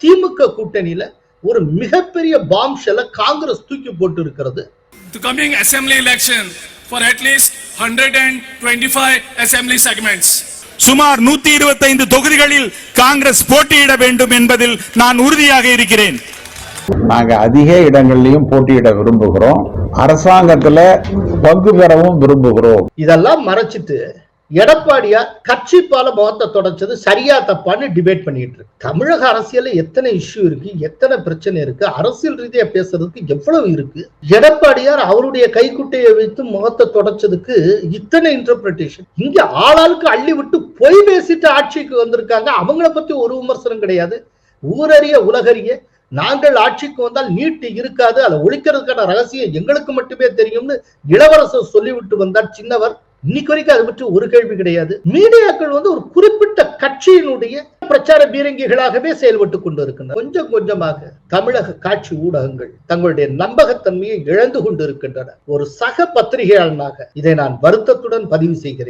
திமுக கூட்டணியில ஒரு மிகப்பெரிய பாம்ஷெல காங்கிரஸ் தூக்கி போட்டு இருக்கிறது The coming assembly election for at least 125 assembly segments. சுமார் நூத்தி இருபத்தைந்து தொகுதிகளில் காங்கிரஸ் போட்டியிட வேண்டும் என்பதில் நான் உறுதியாக இருக்கிறேன். நாங்க அதிக இடங்கள்லயும் போட்டியிட விரும்புகிறோம். அரசாங்கத்துல பங்கு பெறவும் விரும்புகிறோம். இதெல்லாம் மறைச்சிட்டு எடப்பாடியார் கட்சிப்பால முகத்தை தொடச்சது சரியா தப்பான்னு டிபேட் பண்ணிட்டு இருக்கு. தமிழக அரசியல்ல எத்தனை இஷ்யூ இருக்கு எத்தனை பிரச்சனை இருக்கு அரசியல் ரீதியா பேசுறதுக்கு எவ்வளவு இருக்கு? எடப்பாடியார் அவருடைய கைக்குட்டையை வைத்து முகத்தை தொடச்சதுக்கு இத்தனை இன்டர்பிரிட்டேஷன் இங்க ஆளாளுக்கு அள்ளி விட்டு பொய் பேசிட்டு ஆட்சிக்கு வந்திருக்காங்க. அவங்கள பத்தி ஒரு விமர்சனம் கிடையாது. ஊரறிய உலகறிய. நாங்கள் ஆட்சிக்கு வந்தால் நீட்டு இருக்காது. அதை ஒழிக்கிறதுக்கான ரகசியம் எங்களுக்கு மட்டுமே தெரியும்னு இளவரசர் சொல்லிவிட்டு வந்தார் சின்னவர். இன்னைக்கு வரைக்கும் அதை பற்றி ஒரு கேள்வி கிடையாது. மீடியாக்கள் வந்து ஒரு குறிப்பிட்ட கட்சியினுடைய பிரச்சார பீரங்கிகளாகவே செயல்பட்டு கொண்டு இருக்கின்றன கொஞ்சம் கொஞ்சமாக தமிழக காட்சி ஊடகங்கள் தங்களுடைய நம்பகத்தன்மையை இழந்து கொண்டு இருக்கின்றன ஒரு சக பத்திரிகையாளனாக இதை நான் வருத்தத்துடன் பதிவு செய்கிறேன்.